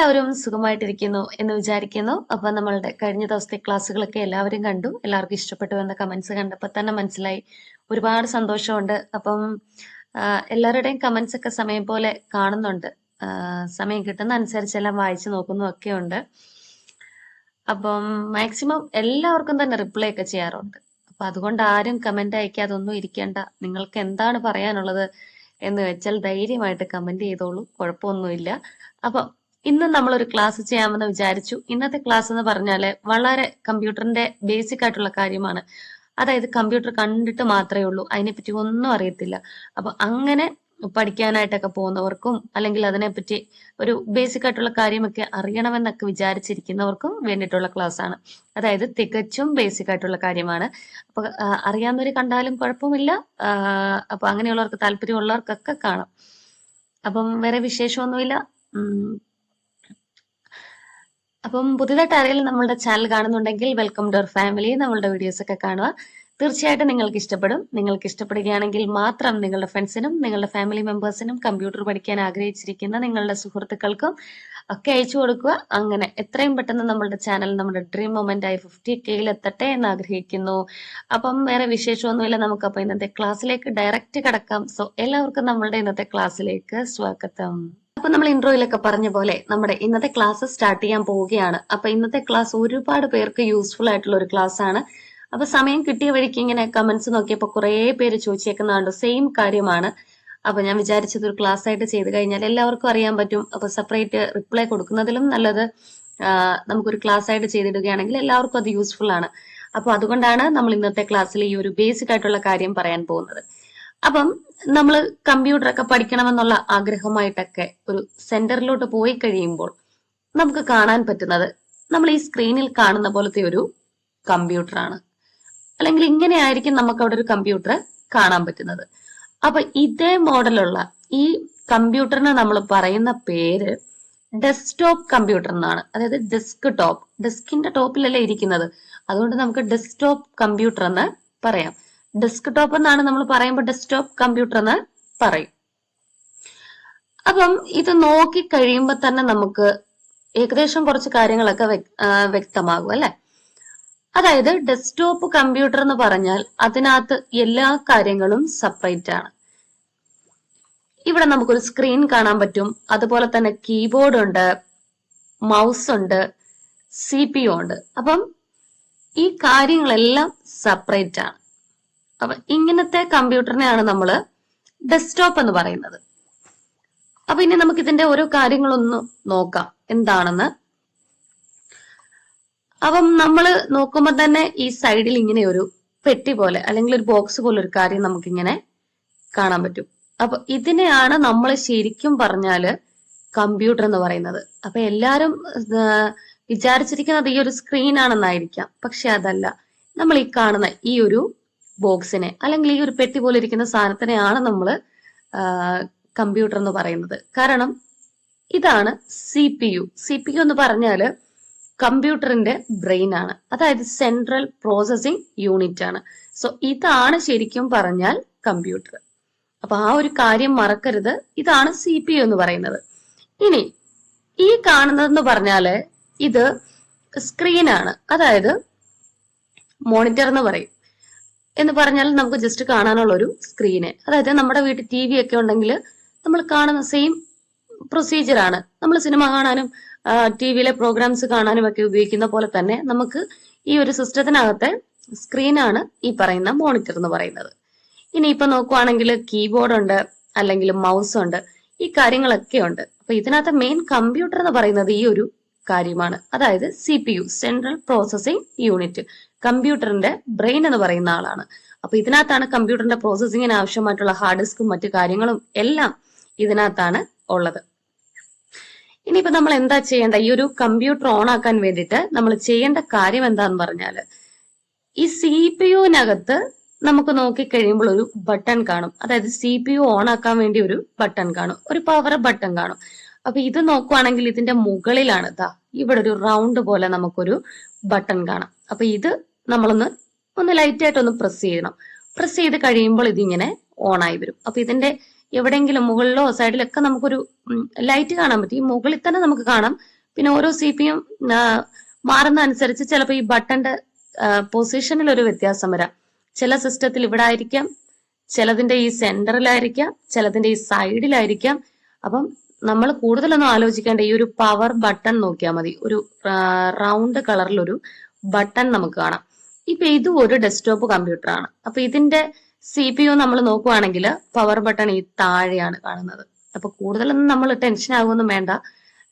എല്ലാവരും സുഖമായിട്ടിരിക്കുന്നു എന്ന് വിചാരിക്കുന്നു. അപ്പൊ നമ്മളുടെ കഴിഞ്ഞ ദിവസത്തെ ക്ലാസ്സുകളൊക്കെ എല്ലാവരും കണ്ടു. എല്ലാവർക്കും ഇഷ്ടപ്പെട്ടു എന്ന കമന്റ്സ് കണ്ടപ്പോൾ തന്നെ മനസ്സിലായി. ഒരുപാട് സന്തോഷമുണ്ട്. അപ്പം എല്ലാവരുടെയും കമന്റ്സ് ഒക്കെ സമയം പോലെ കാണുന്നുണ്ട്. സമയം കിട്ടുന്ന അനുസരിച്ചെല്ലാം വായിച്ചു നോക്കുന്നു ഒക്കെ ഉണ്ട്. അപ്പം മാക്സിമം എല്ലാവർക്കും തന്നെ റിപ്ലൈ ഒക്കെ ചെയ്യാറുണ്ട്. അപ്പൊ അതുകൊണ്ട് ആരും കമന്റ് അയക്കാതെ ഒന്നും ഇരിക്കേണ്ട. നിങ്ങൾക്ക് എന്താണ് പറയാനുള്ളത് എന്ന് വെച്ചാൽ ധൈര്യമായിട്ട് കമന്റ് ചെയ്തോളൂ. കുഴപ്പമൊന്നുമില്ല. അപ്പൊ ഇന്ന് നമ്മൾ ഒരു ക്ലാസ് ചെയ്യാമെന്ന് വിചാരിച്ചു. ഇന്നത്തെ ക്ലാസ് എന്ന് പറഞ്ഞാൽ വളരെ കമ്പ്യൂട്ടറിന്റെ ബേസിക് ആയിട്ടുള്ള കാര്യമാണ്. അതായത് കമ്പ്യൂട്ടർ കണ്ടിട്ട് മാത്രമേ ഉള്ളൂ. അതിനെപ്പറ്റി ഒന്നും അറിയത്തില്ല. അപ്പൊ അങ്ങനെ പഠിക്കാനായിട്ടൊക്കെ പോകുന്നവർക്കും അല്ലെങ്കിൽ അതിനെപ്പറ്റി ഒരു ബേസിക് ആയിട്ടുള്ള കാര്യമൊക്കെ അറിയണമെന്നൊക്കെ വിചാരിച്ചിരിക്കുന്നവർക്കും വേണ്ടിയിട്ടുള്ള ക്ലാസ് ആണ്. അതായത് തികച്ചും ബേസിക് ആയിട്ടുള്ള കാര്യമാണ്. അപ്പൊ അറിയാവുന്നവർ കണ്ടാലും കുഴപ്പമില്ല. അപ്പൊ അങ്ങനെയുള്ളവർക്ക് താല്പര്യമുള്ളവർക്കൊക്കെ കാണാം. അപ്പം വേറെ വിശേഷമൊന്നുമില്ല. അപ്പം പുതിയതായിട്ട് ആരെങ്കിലും നമ്മളുടെ ചാനൽ കാണുന്നുണ്ടെങ്കിൽ വെൽക്കം ടു അവർ ഫാമിലി നമ്മളുടെ വീഡിയോസ് ഒക്കെ കാണുക. തീർച്ചയായിട്ടും നിങ്ങൾക്ക് ഇഷ്ടപ്പെടും. നിങ്ങൾക്ക് ഇഷ്ടപ്പെടുകയാണെങ്കിൽ മാത്രം നിങ്ങളുടെ ഫ്രണ്ട്സിനും നിങ്ങളുടെ ഫാമിലി മെമ്പേഴ്സിനും കമ്പ്യൂട്ടർ പഠിക്കാൻ ആഗ്രഹിച്ചിരിക്കുന്ന നിങ്ങളുടെ സുഹൃത്തുക്കൾക്കും ഒക്കെ അയച്ചു കൊടുക്കുക. അങ്ങനെ എത്രയും പെട്ടെന്ന് നമ്മളുടെ ചാനൽ നമ്മുടെ ഡ്രീം മൊമെന്റ് ആയി ഫിഫ്റ്റി കെയിൽ എത്തട്ടെ എന്ന് ആഗ്രഹിക്കുന്നു. അപ്പം വേറെ വിശേഷമൊന്നുമില്ല. നമുക്ക് അപ്പൊ ഇന്നത്തെ ക്ലാസ്സിലേക്ക് ഡയറക്റ്റ് കിടക്കാം. സോ എല്ലാവർക്കും നമ്മളുടെ ഇന്നത്തെ ക്ലാസ്സിലേക്ക് സ്വാഗതം. അപ്പൊ നമ്മൾ ഇൻട്രോയിലൊക്കെ പറഞ്ഞ പോലെ നമ്മുടെ ഇന്നത്തെ ക്ലാസ് സ്റ്റാർട്ട് ചെയ്യാൻ പോവുകയാണ്. അപ്പൊ ഇന്നത്തെ ക്ലാസ് ഒരുപാട് പേർക്ക് യൂസ്ഫുൾ ആയിട്ടുള്ള ഒരു ക്ലാസ് ആണ്. അപ്പൊ സമയം കിട്ടിയ വഴിക്ക് ഇങ്ങനെ കമന്റ്സ് നോക്കിയപ്പോ കുറെ പേര് ചോദിച്ചേക്കുന്നുണ്ട് സെയിം കാര്യമാണ്. അപ്പൊ ഞാൻ വിചാരിച്ചത് ഒരു ക്ലാസ് ആയിട്ട് ചെയ്ത് കഴിഞ്ഞാൽ എല്ലാവർക്കും അറിയാൻ പറ്റും. അപ്പൊ സെപ്പറേറ്റ് റിപ്ലൈ കൊടുക്കുന്നതിലും നല്ലത് നമുക്കൊരു ക്ലാസ് ആയിട്ട് ചെയ്തിടുകയാണെങ്കിൽ എല്ലാവർക്കും അത് യൂസ്ഫുൾ ആണ്. അപ്പൊ അതുകൊണ്ടാണ് നമ്മൾ ഇന്നത്തെ ക്ലാസ്സിൽ ഈ ഒരു ബേസിക് ആയിട്ടുള്ള കാര്യം പറയാൻ പോകുന്നത്. അപ്പം നമ്മൾ കമ്പ്യൂട്ടറൊക്കെ പഠിക്കണമെന്നുള്ള ആഗ്രഹമായിട്ടൊക്കെ ഒരു സെന്ററിലോട്ട് പോയി കഴിയുമ്പോൾ നമുക്ക് കാണാൻ പറ്റുന്നത് നമ്മൾ ഈ സ്ക്രീനിൽ കാണുന്ന പോലത്തെ ഒരു കമ്പ്യൂട്ടറാണ്. അല്ലെങ്കിൽ ഇങ്ങനെ ആയിരിക്കും നമുക്ക് അവിടെ ഒരു കമ്പ്യൂട്ടർ കാണാൻ പറ്റുന്നത്. അപ്പൊ ഇതേ മോഡലുള്ള ഈ കമ്പ്യൂട്ടറിന് നമ്മൾ പറയുന്ന പേര് ഡെസ്ക്ടോപ്പ് കമ്പ്യൂട്ടർ എന്നാണ്. അതായത് ഡെസ്ക് ടോപ്പ് ഡെസ്കിന്റെ ടോപ്പിലല്ലേ ഇരിക്കുന്നത്. അതുകൊണ്ട് നമുക്ക് ഡെസ്ക്ടോപ്പ് കമ്പ്യൂട്ടർ എന്ന് പറയാം. ഡെസ്ക് ടോപ്പ് എന്നാണ് നമ്മൾ പറയുമ്പോൾ ഡെസ്ക്ടോപ്പ് കമ്പ്യൂട്ടർ എന്ന് പറയും. അപ്പം ഇത് നോക്കി കഴിയുമ്പോൾ തന്നെ നമുക്ക് ഏകദേശം കുറച്ച് കാര്യങ്ങളൊക്കെ വ്യക്തമാകും അല്ലെ? അതായത് ഡെസ്ക്ടോപ്പ് കമ്പ്യൂട്ടർ എന്ന് പറഞ്ഞാൽ അതിനകത്ത് എല്ലാ കാര്യങ്ങളും സെപ്പറേറ്റ് ആണ്. ഇവിടെ നമുക്കൊരു സ്ക്രീൻ കാണാൻ പറ്റും. അതുപോലെ തന്നെ കീബോർഡ് ഉണ്ട് മൗസ് ഉണ്ട് സി പി ഉണ്ട്. അപ്പം ഈ കാര്യങ്ങളെല്ലാം സെപ്പറേറ്റ് ആണ്. അപ്പൊ ഇങ്ങനത്തെ കമ്പ്യൂട്ടറിനെയാണ് നമ്മൾ ഡെസ്ക്ടോപ്പ് എന്ന് പറയുന്നത്. അപ്പൊ ഇനി നമുക്ക് ഇതിന്റെ ഓരോ കാര്യങ്ങളൊന്ന് നോക്കാം. എന്താണെന്ന്? അപ്പം നമ്മൾ നോക്കുമ്പോൾ തന്നെ ഈ സൈഡിൽ ഇങ്ങനെ ഒരു പെട്ടി പോലെ അല്ലെങ്കിൽ ഒരു ബോക്സ് പോലെ ഒരു കാര്യം നമുക്കിങ്ങനെ കാണാൻ പറ്റും. അപ്പൊ ഇതിനെയാണ് നമ്മൾ ശരിക്കും പറഞ്ഞാൽ കമ്പ്യൂട്ടർ എന്ന് പറയുന്നത്. അപ്പൊ എല്ലാരും വിചാരിച്ചിരിക്കുന്നത് ഈ ഒരു സ്ക്രീൻ ആണെന്നായിരിക്കാം പക്ഷെ അതല്ല. നമ്മൾ ഈ കാണുന്ന ഈ ഒരു ബോക്സിനെ അല്ലെങ്കിൽ ഈ ഒരു പെട്ടി പോലെ ഇരിക്കുന്ന സാധനത്തിനെയാണ് നമ്മൾ കമ്പ്യൂട്ടർ എന്ന് പറയുന്നത്. കാരണം ഇതാണ് C P U C P U എന്ന് പറഞ്ഞാൽ കമ്പ്യൂട്ടറിന്റെ ബ്രെയിൻ ആണ്. അതായത് സെൻട്രൽ പ്രോസസിംഗ് യൂണിറ്റ് ആണ്. സോ ഇതാണ് ശരിക്കും പറഞ്ഞാൽ കമ്പ്യൂട്ടർ അപ്പൊ ആ ഒരു കാര്യം മറക്കരുത്. ഇതാണ് സി പി യു എന്ന് പറയുന്നത്. ഇനി ഈ കാണുന്നതെന്ന് പറഞ്ഞാൽ ഇത് സ്ക്രീനാണ് അതായത് മോണിറ്റർ എന്ന് പറയും. എന്ന് പറഞ്ഞാൽ നമുക്ക് ജസ്റ്റ് കാണാനുള്ള ഒരു സ്ക്രീന് അതായത് നമ്മുടെ വീട്ടിൽ ടി വി ഒക്കെ ഉണ്ടെങ്കിൽ നമ്മൾ കാണുന്ന സെയിം പ്രൊസീജിയർ ആണ്. നമ്മൾ സിനിമ കാണാനും ടി വിയിലെ പ്രോഗ്രാംസ് കാണാനും ഒക്കെ ഉപയോഗിക്കുന്ന പോലെ തന്നെ നമുക്ക് ഈ ഒരു സിസ്റ്റത്തിനകത്തെ സ്ക്രീനാണ് ഈ പറയുന്ന മോണിറ്റർ എന്ന് പറയുന്നത്. ഇനി ഇപ്പൊ നോക്കുവാണെങ്കിൽ കീബോർഡ് ഉണ്ട് അല്ലെങ്കിൽ മൗസ് ഉണ്ട് ഈ കാര്യങ്ങളൊക്കെ ഉണ്ട്. അപ്പൊ ഇതിനകത്ത് മെയിൻ കമ്പ്യൂട്ടർ എന്ന് പറയുന്നത് ഈ ഒരു കാര്യമാണ്. അതായത് C P U central processing unit കമ്പ്യൂട്ടറിന്റെ ബ്രെയിൻ എന്ന് പറയുന്ന ആളാണ്. അപ്പൊ ഇതിനകത്താണ് കമ്പ്യൂട്ടറിന്റെ പ്രോസസ്സിങ്ങിന് ആവശ്യമായിട്ടുള്ള ഹാർഡ് ഡിസ്കും മറ്റു കാര്യങ്ങളും എല്ലാം ഇതിനകത്താണ് ഉള്ളത്. ഇനിയിപ്പോ നമ്മൾ എന്താ ചെയ്യേണ്ട ഈ ഒരു കമ്പ്യൂട്ടർ ഓൺ ആക്കാൻ വേണ്ടിയിട്ട് നമ്മൾ ചെയ്യേണ്ട കാര്യം എന്താന്ന് പറഞ്ഞാൽ ഈ സി പി യുവിനകത്ത് നമുക്ക് നോക്കി കഴിയുമ്പോൾ ഒരു ബട്ടൺ കാണും. അതായത് സി പി യു ഓൺ ആക്കാൻ വേണ്ടി ഒരു ബട്ടൺ കാണും. ഒരു പവർ ബട്ടൺ കാണും. അപ്പൊ ഇത് നോക്കുവാണെങ്കിൽ ഇതിന്റെ മുകളിലാണ് ഇതാ ഇവിടെ ഒരു റൗണ്ട് പോലെ നമുക്കൊരു ബട്ടൺ കാണാം. അപ്പൊ ഇത് നമ്മളൊന്ന് ഒന്ന് ലൈറ്റ് ആയിട്ട് ഒന്ന് പ്രസ് ചെയ്യണം. പ്രസ് ചെയ്ത് കഴിയുമ്പോൾ ഇതിങ്ങനെ ഓൺ ആയി വരും. അപ്പൊ ഇതിന്റെ എവിടെയെങ്കിലും മുകളിലോ സൈഡിലൊക്കെ നമുക്കൊരു ലൈറ്റ് കാണാൻ പറ്റും. ഈ മുകളിൽ തന്നെ നമുക്ക് കാണാം. പിന്നെ ഓരോ സി പി എം മാറുന്ന അനുസരിച്ച് ചിലപ്പോൾ ഈ ബട്ടന്റെ പൊസിഷനിൽ ഒരു വ്യത്യാസം വരാം. ചില സിസ്റ്റത്തിൽ ഇവിടെ ആയിരിക്കാം ചിലതിന്റെ ഈ സെന്ററിലായിരിക്കാം ചിലതിന്റെ ഈ സൈഡിലായിരിക്കാം അപ്പം നമ്മൾ കൂടുതലൊന്നും ആലോചിക്കേണ്ട ഈ ഒരു പവർ ബട്ടൺ നോക്കിയാൽ മതി. ഒരു റൗണ്ട് കളറിലൊരു ബട്ടൺ നമുക്ക് കാണാം. ഇപ്പൊ ഇതും ഒരു ഡെസ്ക്ടോപ്പ് കമ്പ്യൂട്ടർ ആണ്. അപ്പൊ ഇതിന്റെ സി പി യു നമ്മൾ നോക്കുവാണെങ്കിൽ പവർ ബട്ടൺ ഈ താഴെയാണ് കാണുന്നത്. അപ്പൊ കൂടുതലൊന്നും നമ്മൾ ടെൻഷൻ ആകുമൊന്നും വേണ്ട.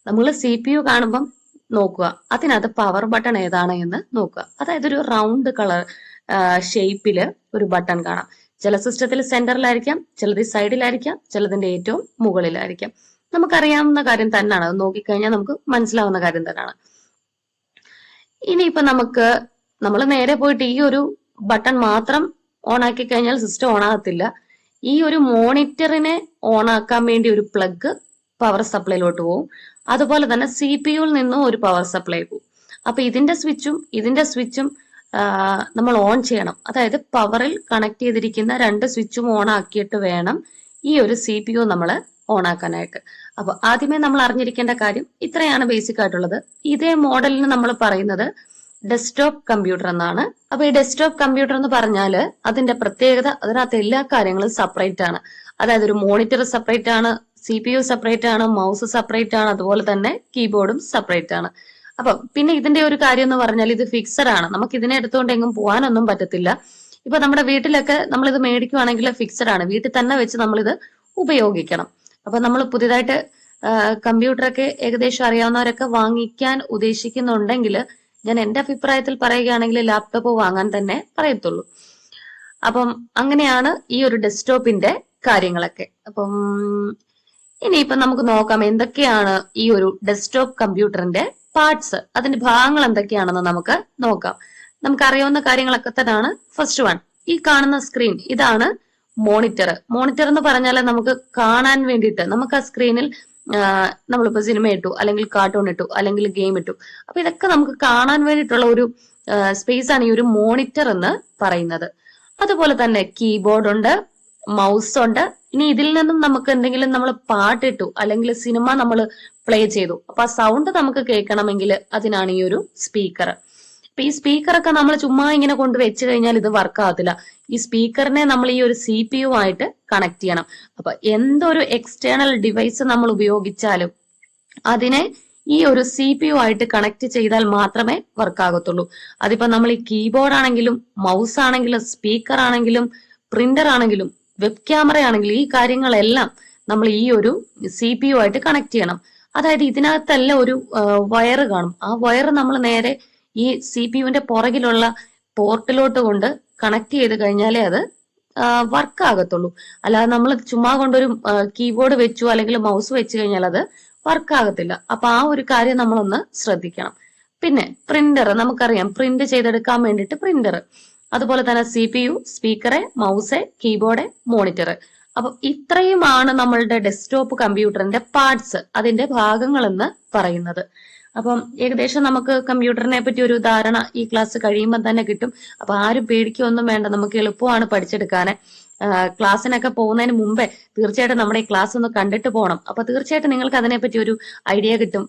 നമ്മൾ സി പി യു കാണുമ്പം നോക്കുക. അതിനകത്ത് പവർ ബട്ടൺ ഏതാണ് എന്ന് നോക്കുക. അതായത് ഒരു റൗണ്ട് കളർ ഷേപ്പിൽ ഒരു ബട്ടൺ കാണാം. ചില സിസ്റ്റത്തിൽ സെന്ററിലായിരിക്കാം ചിലത് സൈഡിലായിരിക്കാം ചിലതിന്റെ ഏറ്റവും മുകളിലായിരിക്കാം. നമുക്കറിയാവുന്ന കാര്യം തന്നെയാണ് അത് നോക്കിക്കഴിഞ്ഞാൽ നമുക്ക് മനസ്സിലാവുന്ന കാര്യം തന്നെയാണ് ഇനിയിപ്പോ നമുക്ക് നമ്മൾ നേരെ പോയിട്ട് ഈ ഒരു ബട്ടൺ മാത്രം ഓൺ ആക്കി കഴിഞ്ഞാൽ സിസ്റ്റം ഓൺ ആകത്തില്ല. ഈ ഒരു മോണിറ്ററിനെ ഓൺ ആക്കാൻ വേണ്ടി ഒരു പ്ലഗ് പവർ സപ്ലൈയിലോട്ട് പോകും അതുപോലെ തന്നെ സി പി യുവിൽ നിന്നും ഒരു പവർ സപ്ലൈ പോകും അപ്പൊ ഇതിന്റെ സ്വിച്ചും ഇതിന്റെ സ്വിച്ചും നമ്മൾ ഓൺ ചെയ്യണം. അതായത് പവറിൽ കണക്ട് ചെയ്തിരിക്കുന്ന രണ്ട് സ്വിച്ചും ഓൺ ആക്കിയിട്ട് വേണം ഈ ഒരു സി പി യു നമ്മൾ ഓൺ ആക്കാനായിട്ട്. അപ്പൊ ആദ്യമേ നമ്മൾ അറിഞ്ഞിരിക്കേണ്ട കാര്യം ഇത്രയാണ് ബേസിക് ആയിട്ടുള്ളത്. ഇതേ മോഡലിന് നമ്മൾ പറയുന്നത് ഡെസ്ക്ടോപ്പ് കമ്പ്യൂട്ടർ എന്നാണ്. അപ്പൊ ഈ ഡെസ്ക്ടോപ്പ് കമ്പ്യൂട്ടർ എന്ന് പറഞ്ഞാൽ അതിന്റെ പ്രത്യേകത അതിനകത്ത് എല്ലാ കാര്യങ്ങളും സെപ്പറേറ്റ് ആണ്. അതായത് ഒരു മോണിറ്റർ സെപ്പറേറ്റ് ആണ് സി പി യു സെപ്പറേറ്റ് ആണ് മൗസ് സെപ്പറേറ്റ് ആണ് അതുപോലെ തന്നെ കീബോർഡും സെപ്പറേറ്റ് ആണ്. അപ്പൊ പിന്നെ ഇതിന്റെ ഒരു കാര്യം എന്ന് പറഞ്ഞാൽ ഇത് ഫിക്സഡ് ആണ്. നമുക്ക് ഇതിനെ എടുത്തുകൊണ്ട് എങ്ങും പോകാനൊന്നും പറ്റത്തില്ല. ഇപ്പൊ നമ്മുടെ വീട്ടിലൊക്കെ നമ്മൾ ഇത് മേടിക്കുവാണെങ്കിൽ ഫിക്സഡ് ആണ്. വീട്ടിൽ തന്നെ വെച്ച് നമ്മൾ ഇത് ഉപയോഗിക്കണം. അപ്പൊ നമ്മൾ പുതിയതായിട്ട് കമ്പ്യൂട്ടറൊക്കെ ഏകദേശം അറിയാവുന്നവരൊക്കെ വാങ്ങിക്കാൻ ഉദ്ദേശിക്കുന്നുണ്ടെങ്കിൽ ഞാൻ എന്റെ അഭിപ്രായത്തിൽ പറയുകയാണെങ്കിൽ ലാപ്ടോപ്പ് വാങ്ങാൻ തന്നെ പറയത്തുള്ളൂ. അപ്പം അങ്ങനെയാണ് ഈ ഒരു ഡെസ്ക്ടോപ്പിന്റെ കാര്യങ്ങളൊക്കെ. അപ്പം ഇനിയിപ്പം നമുക്ക് നോക്കാം എന്തൊക്കെയാണ് ഈ ഒരു ഡെസ്ക്ടോപ്പ് കമ്പ്യൂട്ടറിന്റെ പാർട്സ് അതിന്റെ ഭാഗങ്ങൾ എന്തൊക്കെയാണെന്ന് നമുക്ക് നോക്കാം. നമുക്ക് അറിയാവുന്ന കാര്യങ്ങളൊക്കെ തന്നെയാണ്. ഫസ്റ്റ് വൺ ഈ കാണുന്ന സ്ക്രീൻ ഇതാണ് മോണിറ്റർ മോണിറ്റർ എന്ന് പറഞ്ഞാൽ നമുക്ക് കാണാൻ വേണ്ടിയിട്ട് നമുക്ക് ആ സ്ക്രീനിൽ നമ്മളിപ്പോ സിനിമ ഇട്ടു അല്ലെങ്കിൽ കാർട്ടൂൺ ഇട്ടു അല്ലെങ്കിൽ ഗെയിം ഇട്ടു. അപ്പൊ ഇതൊക്കെ നമുക്ക് കാണാൻ വേണ്ടിയിട്ടുള്ള ഒരു സ്പേസ് ആണ് ഈ ഒരു മോണിറ്റർ എന്ന് പറയുന്നത്. അതുപോലെ തന്നെ കീബോർഡ് ഉണ്ട് മൗസ് ഉണ്ട്. ഇനി ഇതിൽ നിന്നും നമുക്ക് എന്തെങ്കിലും നമ്മൾ പാട്ടിട്ടു അല്ലെങ്കിൽ സിനിമ നമ്മൾ പ്ലേ ചെയ്തു. അപ്പൊ ആ സൗണ്ട് നമുക്ക് കേൾക്കണമെങ്കിൽ അതിനാണ് ഈ ഒരു സ്പീക്കർ അപ്പൊ ഈ സ്പീക്കറൊക്കെ നമ്മൾ ചുമ്മാ ഇങ്ങനെ കൊണ്ട് വെച്ച് കഴിഞ്ഞാൽ ഇത് വർക്ക് ആവത്തില്ല. ഈ സ്പീക്കറിനെ നമ്മൾ ഈ ഒരു സി പി യു ആയിട്ട് കണക്ട് ചെയ്യണം. അപ്പൊ എന്തൊരു എക്സ്റ്റേണൽ ഡിവൈസ് നമ്മൾ ഉപയോഗിച്ചാലും അതിനെ ഈ ഒരു സി പി യു ആയിട്ട് കണക്ട് ചെയ്താൽ മാത്രമേ വർക്ക് ആകത്തുള്ളൂ. അതിപ്പോ നമ്മൾ ഈ കീബോർഡ് ആണെങ്കിലും മൗസ് ആണെങ്കിലും സ്പീക്കർ ആണെങ്കിലും പ്രിന്റർ ആണെങ്കിലും വെബ് ക്യാമറ ആണെങ്കിലും ഈ കാര്യങ്ങളെല്ലാം നമ്മൾ ഈ ഒരു സി പി യു ആയിട്ട് കണക്ട് ചെയ്യണം. അതായത് ഇതിനകത്തല്ല ഒരു വയർ കാണും. ആ വയർ നമ്മൾ നേരെ ഈ സി പി യുവിന്റെ പുറകിലുള്ള പോർട്ടിലോട്ട് കൊണ്ട് കണക്ട് ചെയ്ത് കഴിഞ്ഞാലേ അത് വർക്ക് ആകത്തുള്ളൂ. അല്ലാതെ നമ്മൾ ചുമ്മാ കൊണ്ടൊരു കീബോർഡ് വെച്ചു അല്ലെങ്കിൽ മൗസ് വെച്ച് കഴിഞ്ഞാൽ അത് വർക്ക് ആകത്തില്ല. അപ്പൊ ആ ഒരു കാര്യം നമ്മളൊന്ന് ശ്രദ്ധിക്കണം. പിന്നെ പ്രിന്റർ നമുക്കറിയാം. പ്രിന്റ് ചെയ്തെടുക്കാൻ വേണ്ടിയിട്ട് പ്രിന്റർ അതുപോലെ തന്നെ C P U speaker mouse keyboard monitor അപ്പൊ ഇത്രയുമാണ് നമ്മളുടെ ഡെസ്ക്ടോപ്പ് കമ്പ്യൂട്ടറിന്റെ പാർട്സ് അതിന്റെ ഭാഗങ്ങൾ എന്ന് പറയുന്നത്. അപ്പം ഏകദേശം നമുക്ക് കമ്പ്യൂട്ടറിനെ പറ്റി ഒരു ധാരണ ഈ ക്ലാസ് കഴിയുമ്പോൾ തന്നെ കിട്ടും. അപ്പൊ ആരും പേടിക്കൊന്നും വേണ്ട നമുക്ക് എളുപ്പമാണ് പഠിച്ചെടുക്കാന്. ക്ലാസ്സിനൊക്കെ പോകുന്നതിന് മുമ്പേ തീർച്ചയായിട്ടും നമ്മുടെ ഈ ക്ലാസ് ഒന്ന് കണ്ടിട്ട് പോകണം അപ്പൊ തീർച്ചയായിട്ടും നിങ്ങൾക്ക് അതിനെപ്പറ്റി ഒരു ഐഡിയ കിട്ടും.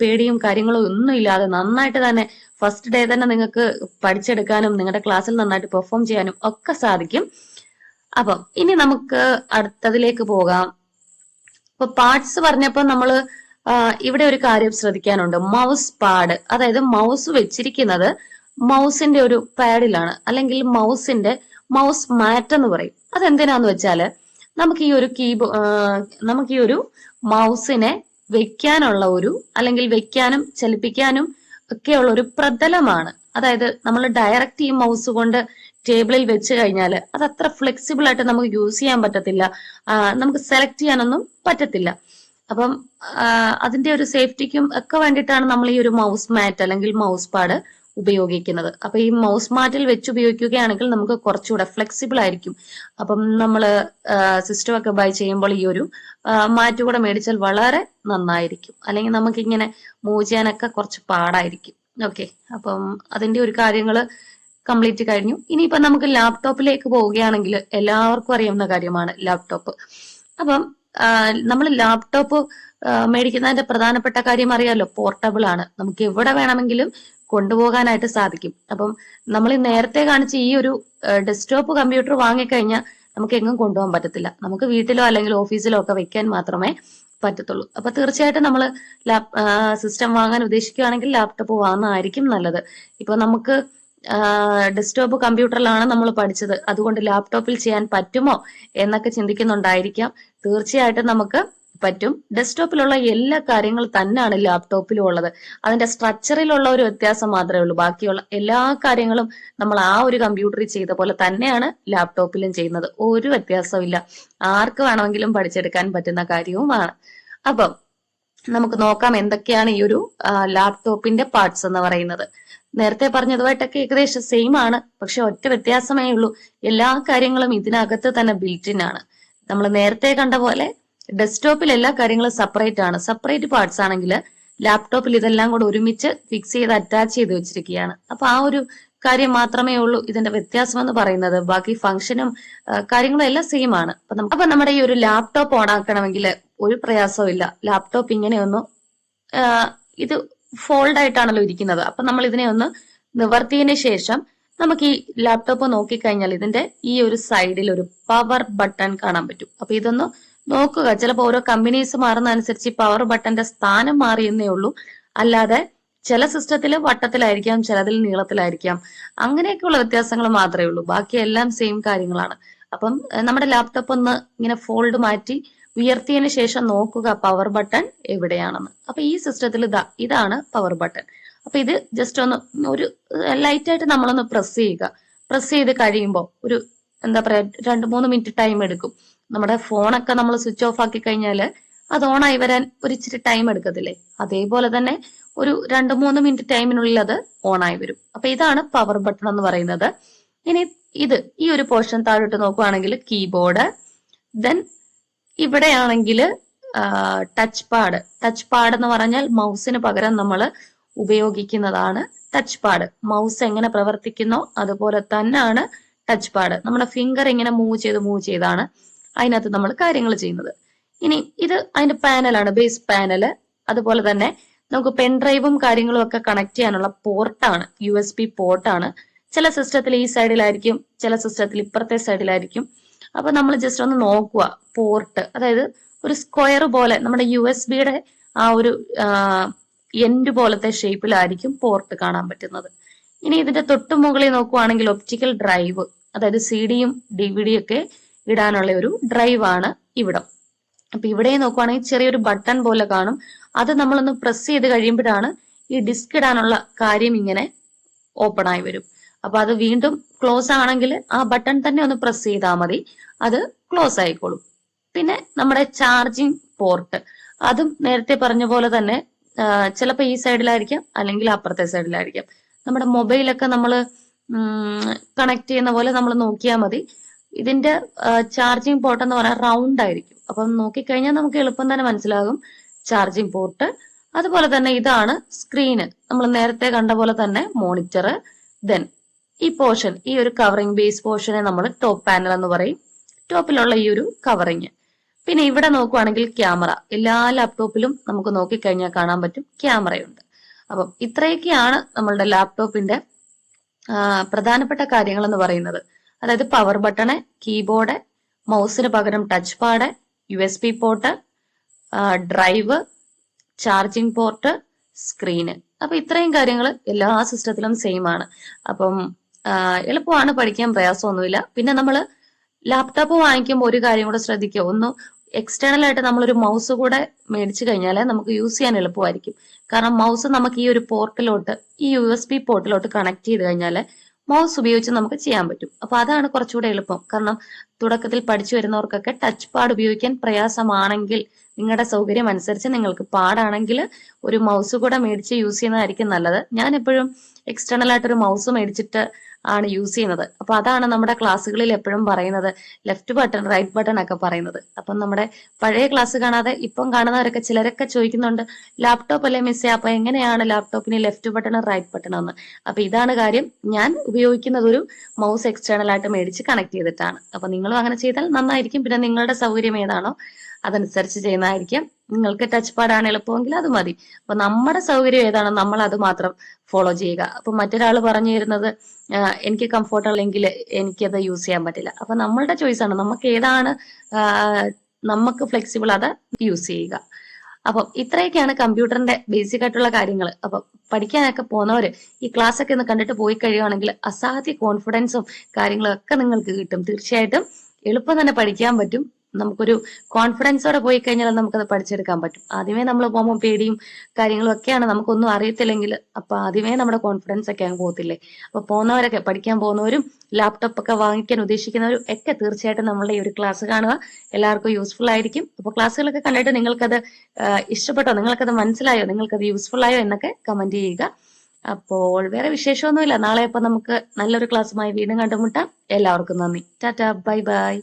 പേടിയും കാര്യങ്ങളും ഒന്നും ഇല്ലാതെ നന്നായിട്ട് തന്നെ ഫസ്റ്റ് ഡേ തന്നെ നിങ്ങൾക്ക് പഠിച്ചെടുക്കാനും നിങ്ങളുടെ ക്ലാസ്സിൽ നന്നായിട്ട് പെർഫോം ചെയ്യാനും ഒക്കെ സാധിക്കും. അപ്പം ഇനി നമുക്ക് അടുത്തതിലേക്ക് പോകാം. ഇപ്പൊ പാർട്സ് പറഞ്ഞപ്പോ നമ്മൾ ഇവിടെ ഒരു കാര്യം ശ്രദ്ധിക്കാനുണ്ട്. മൗസ് പാഡ് അതായത് മൗസ് വെച്ചിരിക്കുന്നത് മൗസിന്റെ ഒരു പാഡിലാണ് അല്ലെങ്കിൽ മൗസിന്റെ മൗസ് മാറ്റ് എന്ന് പറയും. അതെന്തിനാന്ന് വെച്ചാൽ നമുക്ക് ഈ ഒരു കീബോ നമുക്ക് ഈ ഒരു മൗസിനെ വെക്കാനുള്ള ഒരു അല്ലെങ്കിൽ വെക്കാനും ചലിപ്പിക്കാനും ഒക്കെയുള്ള ഒരു പ്രതലമാണ്. അതായത് നമ്മൾ ഡയറക്റ്റ് ഈ മൗസ് കൊണ്ട് ടേബിളിൽ വെച്ച് കഴിഞ്ഞാൽ അത് അത്ര ഫ്ലെക്സിബിൾ ആയിട്ട് നമുക്ക് യൂസ് ചെയ്യാൻ പറ്റത്തില്ല. നമുക്ക് സെലക്ട് ചെയ്യാനൊന്നും പറ്റത്തില്ല. അപ്പം അതിന്റെ ഒരു സേഫ്റ്റിക്കും ഒക്കെ വേണ്ടിയിട്ടാണ് നമ്മൾ ഈ ഒരു മൗസ് മാറ്റ് അല്ലെങ്കിൽ മൗസ് പാഡ് ഉപയോഗിക്കുന്നത്. അപ്പൊ ഈ മൗസ് മാറ്റിൽ വെച്ച് ഉപയോഗിക്കുകയാണെങ്കിൽ നമുക്ക് കുറച്ചുകൂടെ ഫ്ലെക്സിബിൾ ആയിരിക്കും. അപ്പം നമ്മൾ സിസ്റ്റം ഒക്കെ ബൈ ചെയ്യുമ്പോൾ ഈ ഒരു മാറ്റ് കൂടെ മേടിച്ചാൽ വളരെ നന്നായിരിക്കും. അല്ലെങ്കിൽ നമുക്ക് ഇങ്ങനെ മൂവ് ചെയ്യാനൊക്കെ കുറച്ച് പാടായിരിക്കും. ഓക്കെ. അപ്പം അതിന്റെ ഒരു കാര്യങ്ങൾ കംപ്ലീറ്റ് കഴിഞ്ഞു. ഇനിയിപ്പോ നമുക്ക് ലാപ്ടോപ്പിലേക്ക് പോവുകയാണെങ്കിൽ എല്ലാവർക്കും അറിയാവുന്ന കാര്യമാണ് ലാപ്ടോപ്പ് അപ്പം നമ്മൾ ലാപ്ടോപ്പ് മേടിക്കുന്നതിന്റെ പ്രധാനപ്പെട്ട കാര്യം അറിയാലോ പോർട്ടബിൾ ആണ്. നമുക്ക് എവിടെ വേണമെങ്കിലും കൊണ്ടുപോകാനായിട്ട് സാധിക്കും. അപ്പം നമ്മൾ നേരത്തെ കാണിച്ച ഈ ഒരു ഡെസ്ക്ടോപ്പ് കമ്പ്യൂട്ടർ വാങ്ങിക്കഴിഞ്ഞാൽ നമുക്ക് എങ്ങും കൊണ്ടുപോകാൻ പറ്റത്തില്ല. നമുക്ക് വീട്ടിലോ അല്ലെങ്കിൽ ഓഫീസിലോ ഒക്കെ വെക്കാൻ മാത്രമേ പറ്റത്തുള്ളൂ. അപ്പൊ തീർച്ചയായിട്ടും നമ്മൾ ലാപ് സിസ്റ്റം വാങ്ങാൻ ഉദ്ദേശിക്കുകയാണെങ്കിൽ ലാപ്ടോപ്പ് വാങ്ങുന്നതായിരിക്കും നല്ലത്. ഇപ്പൊ നമുക്ക് ഡെസ്ക്ടോപ്പ് കമ്പ്യൂട്ടറിലാണ് നമ്മൾ പഠിച്ചത്. അതുകൊണ്ട് ലാപ്ടോപ്പിൽ ചെയ്യാൻ പറ്റുമോ എന്നൊക്കെ ചിന്തിക്കുന്നുണ്ടായിരിക്കാം. തീർച്ചയായിട്ടും നമുക്ക് പറ്റും. ഡെസ്ക്ടോപ്പിലുള്ള എല്ലാ കാര്യങ്ങളും തന്നെയാണ് ലാപ്ടോപ്പിലും ഉള്ളത്. അതിന്റെ സ്ട്രക്ചറിലുള്ള ഒരു വ്യത്യാസം മാത്രമേ ഉള്ളൂ. ബാക്കിയുള്ള എല്ലാ കാര്യങ്ങളും നമ്മൾ ആ ഒരു കമ്പ്യൂട്ടറിൽ ചെയ്ത പോലെ തന്നെയാണ് ലാപ്ടോപ്പിലും ചെയ്യുന്നത്. ഒരു വ്യത്യാസവും ഇല്ല ആർക്ക് വേണമെങ്കിലും പഠിച്ചെടുക്കാൻ പറ്റുന്ന കാര്യവുമാണ്. അപ്പം നമുക്ക് നോക്കാം എന്തൊക്കെയാണ് ഈ ഒരു ലാപ്ടോപ്പിന്റെ പാർട്സ് എന്ന് പറയുന്നത്. നേരത്തെ പറഞ്ഞതുമായിട്ടൊക്കെ ഏകദേശം സെയിം ആണ്. പക്ഷെ ഒറ്റ വ്യത്യാസമേ ഉള്ളൂ. എല്ലാ കാര്യങ്ങളും ഇതിനകത്ത് തന്നെ ബിൽറ്റിൻ ആണ്. നമ്മൾ നേരത്തെ കണ്ട പോലെ ഡെസ്ക്ടോപ്പിൽ എല്ലാ കാര്യങ്ങളും സെപ്പറേറ്റ് ആണ്. സെപ്പറേറ്റ് പാർട്സ് ആണെങ്കിൽ ലാപ്ടോപ്പിൽ ഇതെല്ലാം കൂടെ ഒരുമിച്ച് ഫിക്സ് ചെയ്ത് അറ്റാച്ച് ചെയ്ത് വെച്ചിരിക്കുകയാണ്. അപ്പൊ ആ ഒരു കാര്യം മാത്രമേ ഉള്ളൂ ഇതിന്റെ വ്യത്യാസം എന്ന് പറയുന്നത്. ബാക്കി ഫംഗ്ഷനും കാര്യങ്ങളും എല്ലാം സെയിം ആണ്. അപ്പൊ നമ്മുടെ ഈ ഒരു ലാപ്ടോപ്പ് ഓൺ ആക്കണമെങ്കിൽ ഒരു പ്രയാസവും ഇല്ല. ലാപ്ടോപ്പ് ഇങ്ങനെയൊന്നും ഇത് ഫോൾഡ് ആയിട്ടാണല്ലോ ഇരിക്കുന്നത്. അപ്പൊ നമ്മൾ ഇതിനെ ഒന്ന് നിവർത്തിയതിന് ശേഷം നമുക്ക് ഈ ലാപ്ടോപ്പ് നോക്കിക്കഴിഞ്ഞാൽ ഇതിന്റെ ഈ ഒരു സൈഡിൽ ഒരു പവർ ബട്ടൺ കാണാൻ പറ്റും. അപ്പൊ ഇതൊന്ന് നോക്കുക. ചിലപ്പോൾ ഓരോ കമ്പനീസ് മാറുന്ന അനുസരിച്ച് ഈ പവർ ബട്ടന്റെ സ്ഥാനം മാറിയെന്നേ ഉള്ളൂ. അല്ലാതെ ചില സിസ്റ്റത്തിൽ വട്ടത്തിലായിരിക്കാം ചിലതിൽ നീളത്തിലായിരിക്കാം. അങ്ങനെയൊക്കെയുള്ള വ്യത്യാസങ്ങൾ മാത്രമേ ഉള്ളൂ. ബാക്കി എല്ലാം സെയിം കാര്യങ്ങളാണ്. അപ്പം നമ്മുടെ ലാപ്ടോപ്പ് ഒന്ന് ഇങ്ങനെ ഫോൾഡ് മാറ്റി ഉയർത്തിയതിന് ശേഷം നോക്കുക പവർ ബട്ടൺ എവിടെയാണെന്ന്. അപ്പൊ ഈ സിസ്റ്റത്തിൽ ഇതാ ഇതാണ് പവർ ബട്ടൺ അപ്പൊ ഇത് ജസ്റ്റ് ഒന്ന് ഒരു ലൈറ്റ് ആയിട്ട് നമ്മളൊന്ന് പ്രസ് ചെയ്യുക. പ്രസ് ചെയ്ത് കഴിയുമ്പോൾ ഒരു എന്താ പറയാ രണ്ട് മൂന്ന് മിനിറ്റ് ടൈം എടുക്കും. നമ്മുടെ ഫോണൊക്കെ നമ്മൾ സ്വിച്ച് ഓഫ് ആക്കി കഴിഞ്ഞാൽ അത് ഓൺ ആയി വരാൻ ഒരു ഇച്ചിരി ടൈം എടുക്കത്തില്ലേ? അതേപോലെ തന്നെ ഒരു രണ്ട് മൂന്ന് മിനിറ്റ് ടൈമിനുള്ളിൽ അത് ഓൺ ആയി വരും. അപ്പൊ ഇതാണ് പവർ ബട്ടൺ എന്ന് പറയുന്നത്. ഇനി ഇത് ഈ ഒരു പോർഷൻ താഴോട്ട് നോക്കുവാണെങ്കിൽ കീബോർഡ് ദെൻ ഇവിടെയാണെങ്കിൽ ടച്ച് പാഡ് ടച്ച് പാഡ് എന്ന് പറഞ്ഞാൽ മൗസിന് പകരം നമ്മൾ ഉപയോഗിക്കുന്നതാണ് ടച്ച് പാഡ് മൗസ് എങ്ങനെ പ്രവർത്തിക്കുന്നോ അതുപോലെ തന്നെയാണ് ടച്ച് പാഡ് നമ്മുടെ ഫിംഗർ ഇങ്ങനെ മൂവ് ചെയ്ത് മൂവ് ചെയ്താണ് അതിനകത്ത് നമ്മൾ കാര്യങ്ങൾ ചെയ്യുന്നത്. ഇനി ഇത് അതിന്റെ പാനലാണ് ബേസ് പാനൽ അതുപോലെ തന്നെ നമുക്ക് പെൻ ഡ്രൈവും കാര്യങ്ങളും ഒക്കെ കണക്ട് ചെയ്യാനുള്ള പോർട്ടാണ് യു എസ് പി പോർട്ടാണ് ചില സിസ്റ്റത്തിൽ ഈ സൈഡിലായിരിക്കും ചില സിസ്റ്റത്തിൽ ഇപ്പുറത്തെ സൈഡിലായിരിക്കും അപ്പൊ നമ്മൾ ജസ്റ്റ് ഒന്ന് നോക്കുക പോർട്ട് അതായത് ഒരു സ്ക്വയർ പോലെ നമ്മുടെ യു എസ് ബിയുടെ ആ ഒരു എൻഡ് പോലത്തെ ഷേപ്പിലായിരിക്കും പോർട്ട് കാണാൻ പറ്റുന്നത്. ഇനി ഇതിന്റെ തൊട്ടു മുകളിൽ നോക്കുവാണെങ്കിൽ ഒപ്റ്റിക്കൽ ഡ്രൈവ് അതായത് സി ഡിയും ഡി വി ഡി ഒക്കെ ഇടാനുള്ള ഒരു ഡ്രൈവ് ആണ് ഇവിടം. അപ്പൊ ഇവിടെ നോക്കുവാണെങ്കിൽ ചെറിയൊരു ബട്ടൺ പോലെ കാണും. അത് നമ്മളൊന്ന് പ്രസ് ചെയ്ത് കഴിയുമ്പോഴാണ് ഈ ഡിസ്ക് ഇടാനുള്ള കാര്യം ഇങ്ങനെ ഓപ്പൺ ആയി വരും. അപ്പൊ അത് വീണ്ടും ക്ലോസ് ആണെങ്കിൽ ആ ബട്ടൺ തന്നെ ഒന്ന് പ്രസ് ചെയ്താൽ മതി. അത് ക്ലോസ് ആയിക്കോളും. പിന്നെ നമ്മുടെ ചാർജിങ് പോർട്ട് അതും നേരത്തെ പറഞ്ഞ പോലെ തന്നെ ചിലപ്പോൾ ഈ സൈഡിലായിരിക്കാം അല്ലെങ്കിൽ അപ്പുറത്തെ സൈഡിലായിരിക്കാം നമ്മുടെ മൊബൈലൊക്കെ നമ്മൾ കണക്ട് ചെയ്യുന്ന പോലെ നമ്മൾ നോക്കിയാൽ മതി. ഇതിന്റെ ചാർജിങ് പോർട്ട് എന്ന് പറഞ്ഞാൽ റൗണ്ട് ആയിരിക്കും. അപ്പം നോക്കിക്കഴിഞ്ഞാൽ നമുക്ക് എളുപ്പം തന്നെ മനസ്സിലാകും ചാർജിങ് പോർട്ട് അതുപോലെ തന്നെ ഇതാണ് സ്ക്രീന് നമ്മൾ നേരത്തെ കണ്ട പോലെ തന്നെ മോണിറ്റർ ദെൻ ഈ പോർഷൻ ഈ ഒരു കവറിംഗ് ബേസ് പോർഷനെ നമ്മൾ ടോപ്പ് പാനൽ എന്ന് പറയും. ടോപ്പിലുള്ള ഈ ഒരു കവറിങ് പിന്നെ ഇവിടെ നോക്കുവാണെങ്കിൽ ക്യാമറ എല്ലാ ലാപ്ടോപ്പിലും നമുക്ക് നോക്കിക്കഴിഞ്ഞാൽ കാണാൻ പറ്റും ക്യാമറയുണ്ട് അപ്പം ഇത്രയൊക്കെയാണ് നമ്മളുടെ ലാപ്ടോപ്പിന്റെ പ്രധാനപ്പെട്ട കാര്യങ്ങൾ എന്ന് പറയുന്നത്. അതായത് പവർ ബട്ടണ് കീബോർഡ് മൗസിന് പകരം touch pad U S P port drive charging port screen അപ്പൊ ഇത്രയും കാര്യങ്ങൾ എല്ലാ സിസ്റ്റത്തിലും സെയിം ആണ്. അപ്പം എളുപ്പമാണ് പഠിക്കാൻ പ്രയാസമൊന്നുമില്ല. പിന്നെ നമ്മൾ ലാപ്ടോപ്പ് വാങ്ങിക്കുമ്പോൾ ഒരു കാര്യം കൂടെ ശ്രദ്ധിക്കുക. ഒന്ന് എക്സ്റ്റേണൽ ആയിട്ട് നമ്മളൊരു മൗസ് കൂടെ മേടിച്ചു കഴിഞ്ഞാൽ നമുക്ക് യൂസ് ചെയ്യാൻ എളുപ്പമായിരിക്കും. കാരണം മൗസ് നമുക്ക് ഈ ഒരു പോർട്ടിലോട്ട് ഈ യു എസ് ബി പോർട്ടിലോട്ട് കണക്ട് ചെയ്ത് കഴിഞ്ഞാൽ മൗസ് ഉപയോഗിച്ച് നമുക്ക് ചെയ്യാൻ പറ്റും. അപ്പൊ അതാണ് കുറച്ചുകൂടെ എളുപ്പം. കാരണം തുടക്കത്തിൽ പഠിച്ചു വരുന്നവർക്കൊക്കെ ടച്ച് പാഡ് ഉപയോഗിക്കാൻ പ്രയാസമാണെങ്കിൽ നിങ്ങളുടെ സൗകര്യം അനുസരിച്ച് നിങ്ങൾക്ക് പാടാണെങ്കിൽ ഒരു മൗസ് കൂടെ മേടിച്ച് യൂസ് ചെയ്യുന്നതായിരിക്കും നല്ലത്. ഞാൻ എപ്പോഴും എക്സ്റ്റേണൽ ആയിട്ട് ഒരു മൗസ് മേടിച്ചിട്ട് ആണ് യൂസ് ചെയ്യുന്നത്. അപ്പൊ അതാണ് നമ്മുടെ ക്ലാസ്സുകളിൽ എപ്പോഴും പറയുന്നത് ലെഫ്റ്റ് ബട്ടൺ റൈറ്റ് ബട്ടൺ ഒക്കെ പറയുന്നത്. അപ്പം നമ്മുടെ പഴയ ക്ലാസ് കാണാതെ ഇപ്പം കാണുന്നവരൊക്കെ ചിലരൊക്കെ ചോദിക്കുന്നുണ്ട് ലാപ്ടോപ്പ് അല്ലേ മിസ്സേ അപ്പൊ എങ്ങനെയാണ് ലാപ്ടോപ്പിന് ലെഫ്റ്റ് ബട്ടൺ റൈറ്റ് ബട്ടൺ എന്ന്? അപ്പൊ ഇതാണ് കാര്യം ഞാൻ ഉപയോഗിക്കുന്നത് ഒരു മൗസ് എക്സ്റ്റേണൽ ആയിട്ട് മേടിച്ച് കണക്ട് ചെയ്തിട്ടാണ്. അപ്പൊ നിങ്ങളും അങ്ങനെ ചെയ്താൽ നന്നായിരിക്കും. പിന്നെ നിങ്ങളുടെ സൗകര്യം ഏതാണോ അതനുസരിച്ച് ചെയ്യുന്നതായിരിക്കും. നിങ്ങൾക്ക് ടച്ച് പാഡാണ് എളുപ്പമെങ്കിൽ അത് മതി. അപ്പൊ നമ്മുടെ സൗകര്യം ഏതാണോ? നമ്മൾ അത് മാത്രം ഫോളോ ചെയ്യുക. അപ്പൊ മറ്റൊരാൾ പറഞ്ഞു തരുന്നത് എനിക്ക് കംഫർട്ട് അല്ലെങ്കിൽ എനിക്കത് യൂസ് ചെയ്യാൻ പറ്റില്ല. അപ്പൊ നമ്മളുടെ ചോയ്സ് ആണ്. നമുക്ക് ഏതാണ് നമുക്ക് ഫ്ലെക്സിബിൾ അത് യൂസ് ചെയ്യുക. അപ്പം ഇത്രയൊക്കെയാണ് കമ്പ്യൂട്ടറിന്റെ ബേസിക് ആയിട്ടുള്ള കാര്യങ്ങൾ അപ്പം പഠിക്കാനൊക്കെ പോകുന്നവര് ഈ ക്ലാസ് ഒക്കെ ഒന്ന് കണ്ടിട്ട് പോയി കഴിയുവാണെങ്കിൽ അസാധ്യ കോൺഫിഡൻസും കാര്യങ്ങളും ഒക്കെ നിങ്ങൾക്ക് കിട്ടും. തീർച്ചയായിട്ടും എളുപ്പം തന്നെ പഠിക്കാൻ പറ്റും. നമുക്കൊരു കോൺഫിഡൻസോടെ പോയി കഴിഞ്ഞാൽ നമുക്കത് പഠിച്ചെടുക്കാൻ പറ്റും. ആദ്യമേ നമ്മൾ പോകുമ്പോൾ പേടിയും കാര്യങ്ങളും ഒക്കെയാണ്. നമുക്കൊന്നും അറിയത്തില്ലെങ്കിൽ അപ്പൊ ആദ്യമേ നമ്മുടെ കോൺഫിഡൻസ് ഒക്കെ അങ്ങ് പോകത്തില്ലേ? അപ്പൊ പോകുന്നവരൊക്കെ പഠിക്കാൻ പോകുന്നവരും ലാപ്ടോപ്പ് ഒക്കെ വാങ്ങിക്കാൻ ഉദ്ദേശിക്കുന്നവരും ഒക്കെ തീർച്ചയായിട്ടും നമ്മളുടെ ഈ ഒരു ക്ലാസ് കാണുക. എല്ലാവർക്കും യൂസ്ഫുൾ ആയിരിക്കും. അപ്പൊ ക്ലാസ്സുകളൊക്കെ കണ്ടിട്ട് നിങ്ങൾക്കത് ഇഷ്ടപ്പെട്ടോ? നിങ്ങൾക്കത് മനസ്സിലായോ? നിങ്ങൾക്കത് യൂസ്ഫുൾ ആയോ എന്നൊക്കെ കമന്റ് ചെയ്യുക. അപ്പോൾ വേറെ വിശേഷമൊന്നുമില്ല. നാളെ അപ്പൊ നമുക്ക് നല്ലൊരു ക്ലാസ്സുമായി വീണ്ടും കണ്ടുമുട്ടാം. എല്ലാവർക്കും നന്ദി. ടാറ്റാ. Bye bye.